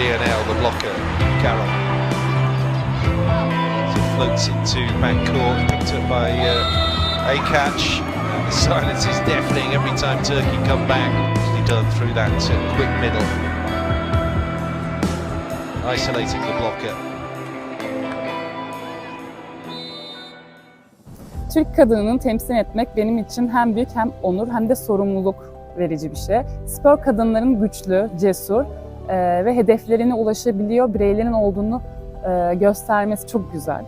Lionel, the blocker, Carroll. So floats into backcourt, picked up by uh, Akac. The silence is deafening every time Turkey come back. He done through that uh, quick middle. Isolating the blocker. Türk kadınını temsil etmek benim için hem büyük hem onur hem de sorumluluk verici bir şey. Spor kadınların güçlü, cesur e, ve hedeflerine ulaşabiliyor bireylerin olduğunu e, göstermesi çok güzel.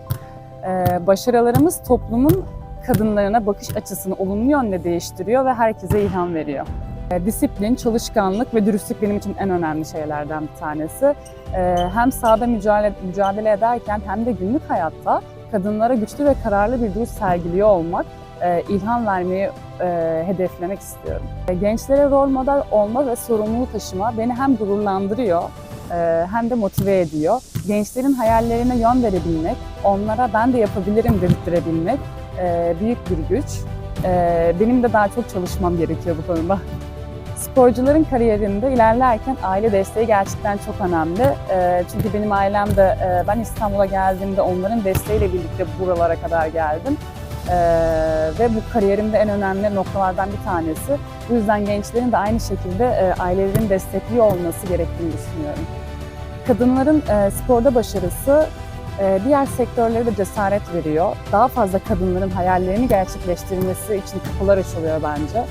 E, başarılarımız toplumun kadınlarına bakış açısını olumlu yönde değiştiriyor ve herkese ilham veriyor. E, disiplin, çalışkanlık ve dürüstlük benim için en önemli şeylerden bir tanesi. E, hem sahada mücadele, mücadele ederken hem de günlük hayatta kadınlara güçlü ve kararlı bir duruş sergiliyor olmak, ilham vermeyi e, hedeflemek istiyorum. E, Gençlere rol model olma ve sorumluluğu taşıma beni hem gururlandırıyor e, hem de motive ediyor. Gençlerin hayallerine yön verebilmek, onlara ben de yapabilirim dedirttirebilmek e, büyük bir güç. E, Benim de daha çok çalışmam gerekiyor bu konuda. Sporcuların kariyerinde ilerlerken aile desteği gerçekten çok önemli. Çünkü benim ailem de e, ben İstanbul'a geldiğimde onların desteğiyle birlikte buralara kadar geldim. Ve bu kariyerimde en önemli noktalardan bir tanesi. Bu yüzden gençlerin de aynı şekilde e, ailelerin destekliyor olması gerektiğini düşünüyorum. Kadınların e, sporda başarısı e, diğer sektörlere de cesaret veriyor. Daha fazla kadınların hayallerini gerçekleştirmesi için kapılar açılıyor bence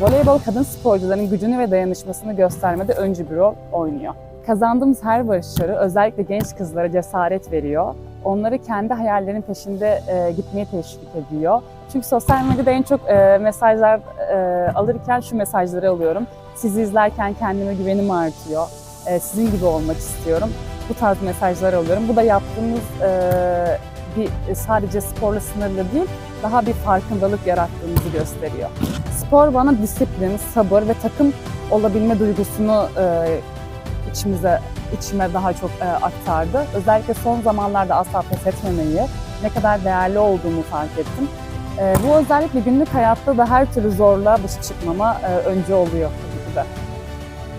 voleybol kadın sporcuların gücünü ve dayanışmasını göstermede öncü bir rol oynuyor. Kazandığımız her başarı özellikle genç kızlara cesaret veriyor. Onları kendi hayallerinin peşinde e, gitmeye teşvik ediyor. Çünkü sosyal medyada en çok e, mesajlar e, alırken şu mesajları alıyorum. Sizi izlerken kendime güvenim artıyor. E, sizin gibi olmak istiyorum. Bu tarz mesajlar alıyorum. Bu da yaptığımız e, bir sadece sporla sınırlı değil, daha bir farkındalık yarattığımızı gösteriyor. Spor bana disiplin, sabır ve takım olabilme duygusunu e, içimize içime daha çok e, aktardı. Özellikle son zamanlarda asla pes etmemeyi, ne kadar değerli olduğumu fark ettim. E, bu özellikle günlük hayatta da her türlü zorluğa başa çıkmama e, öncü oluyor de.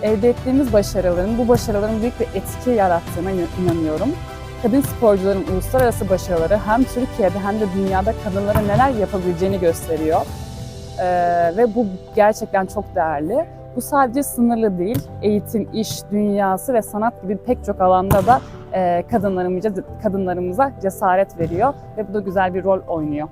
Elde ettiğimiz başarıların, bu başarıların büyük bir etki yarattığına inanıyorum. Kadın sporcuların uluslararası başarıları hem Türkiye'de hem de dünyada kadınlara neler yapabileceğini gösteriyor. Ee, ve bu gerçekten çok değerli. Bu sadece sınırlı değil. Eğitim, iş, dünyası ve sanat gibi pek çok alanda da kadınlarımıza, kadınlarımıza cesaret veriyor ve bu da güzel bir rol oynuyor.